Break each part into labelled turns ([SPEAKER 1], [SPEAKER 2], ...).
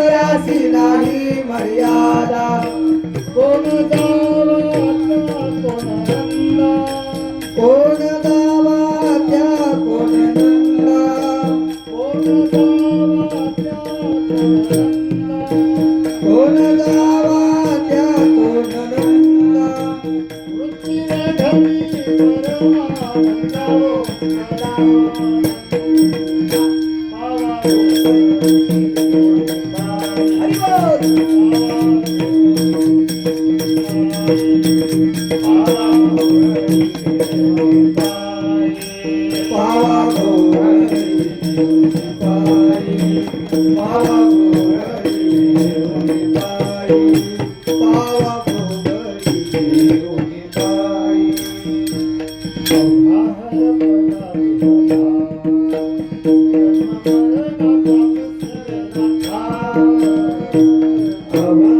[SPEAKER 1] ईश्वराशी नाही मर्यादा.
[SPEAKER 2] कोण कोण दावात्या
[SPEAKER 1] कोण नंदा
[SPEAKER 2] कोण दावात्या कोण दावात्या
[SPEAKER 1] कोण नंदा पृथ्वी Amen.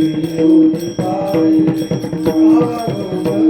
[SPEAKER 1] you, you, you,